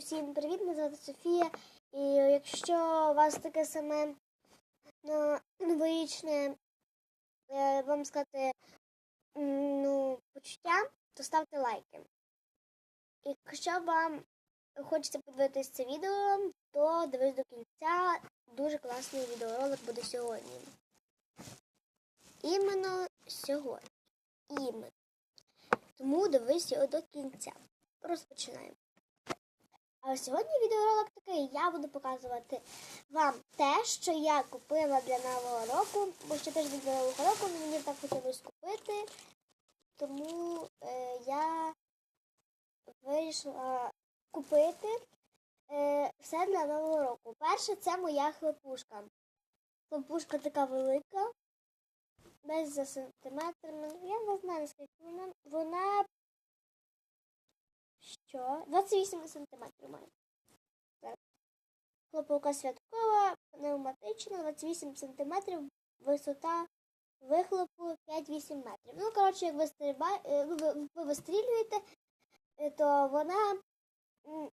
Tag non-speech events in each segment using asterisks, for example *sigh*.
Усім привіт, мене звати Софія. І якщо у вас таке саме ну, новорічне, е, вам сказати, ну, почуття, то ставте лайки. І Якщо вам хочеться подивитися це відео, то дивись до кінця. Дуже класний відеоролик буде сьогодні. Іменно сьогодні. Іменно. Тому дивись його до кінця. Розпочинаємо. А сьогодні відеоролик такий, я буду показувати вам те, що я купила для нового року, бо ще тиждень до нового року мені так хотілося купити. Тому е, я вирішила купити е, все для нового року. Перше, це моя хлопушка. Хлопушка така велика, десь за сантиметрами. Я не знаю, наскільки вона. Вона що? 28 сантиметрів має. Так. Хлопавка святкова, пневматична, 28 сантиметрів, висота вихлопу 5-8 метрів. Ну, коротше, як ви, стріба... е, ви, ви вистрілюєте, е, то вона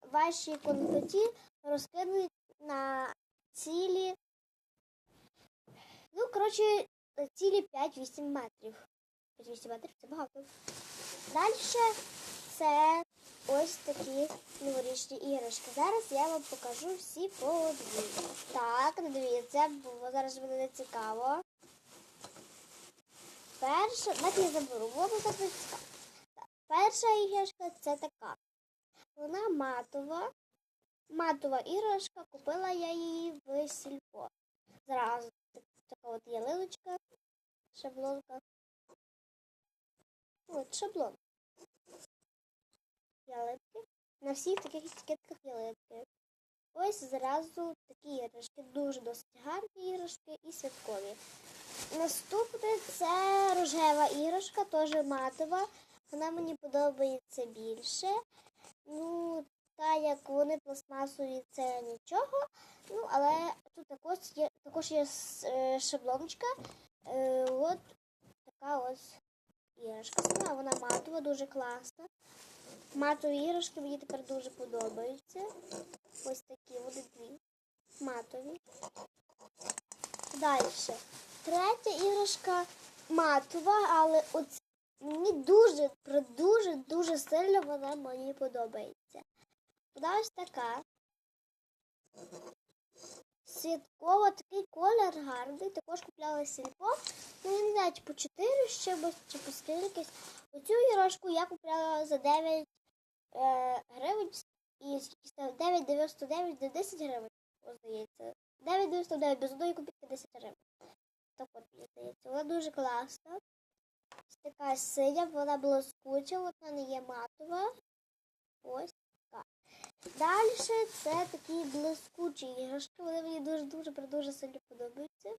ваші конфеті розкидують на цілі. Ну, коротше, цілі 5-8 метрів. 5-8 метрів це багато. Далі це ось такі новорічні іграшки. Зараз я вам покажу всі по одній. Так, не дивіться, бо зараз буде не цікаво. Перша, давайте я заберу, бо зараз буде цікаво. Перша іграшка це така. Вона матова. Матова іграшка, купила я її в сільпо. Зразу така от ялиночка, шаблонка. От шаблон ялинки. На всіх таких етикетках ялинки. Ось зразу такі іграшки, дуже досить гарні іграшки і святкові. Наступне це рожева іграшка, теж матова. Вона мені подобається більше. Ну, та як вони пластмасові, це нічого. Ну, але тут також є, також є е, шаблоночка. Е, от така ось іграшка. Вона матова, дуже класна. Матові іграшки мені тепер дуже подобаються. Ось такі вони дві. Матові. Далі. Третя іграшка матова, але от мені дуже, дуже-дуже сильно вона мені подобається. Вона ось така. Святкова, такий колір гарний. Також купляла сільпо. Ну, я не знаю, чи по 4 ще чи по скількись. Оцю іграшку я купляла за 9 е, гривень і скільки стало 9,99 до 10 гривень, здається. 9,99 без одної копійки 10 гривень. Так от мені здається. Вона дуже класна. Така синя, вона блискуча, вона не є матова. Ось така. Далі це такі блискучі іграшки. Вони мені дуже-дуже дуже сильно подобаються.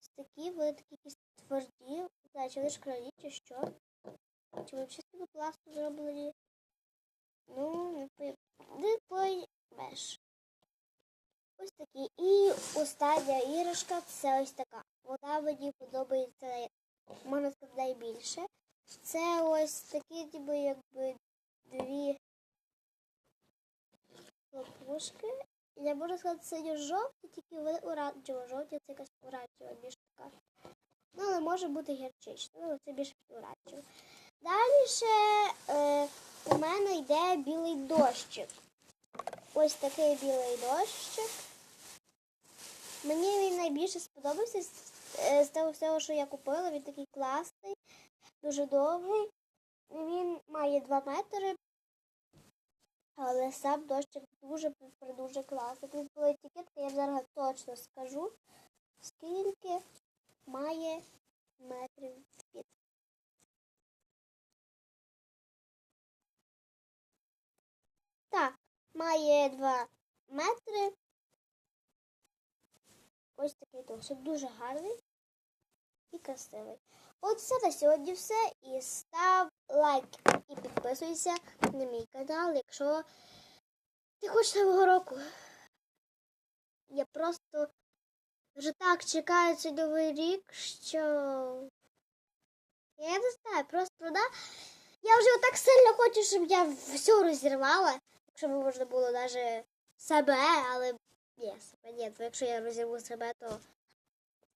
Ось такі, вони такі якісь тверді. Не знаю, чи вони шкляні, чи що. Чи вони всі з пінопласту зроблені. Ну, не пой- поймеш. Ось такі. І остання іграшка це ось така. Вона мені подобається, можна сказати, найбільше. Це ось такі, ніби якби дві хлопушки. Я можу сказати, це жовті, тільки вони оранжево-жовті, це якась оранжева більш така. Ну, але може бути гірчична. Ну, це більше оранжево. Далі ще е, мене йде білий дощик. Ось такий білий дощик. Мені він найбільше сподобався з, е, того всього, що я купила. Він такий класний, дуже довгий. Він має 2 метри. Але сам дощик дуже дуже класний. Тут була етикетка, я зараз точно скажу, скільки має метрів під. Має 2 метри. Ось такий дощик. Дуже гарний і красивий. От все на сьогодні все. І став лайк і підписуйся на мій канал, якщо ти хочеш нового року. Я просто вже так чекаю цей новий рік, що я не знаю, просто да. Я вже так сильно хочу, щоб я все розірвала. Щоб можна було навіть себе, але ні, себе ні. То якщо я розірву себе, то,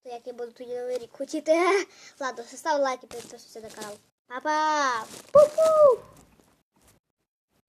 то як я буду тоді новий рік хотіти. *laughs* Ладно, став лайк і підписуйся на канал. Па-па! Пу-пу!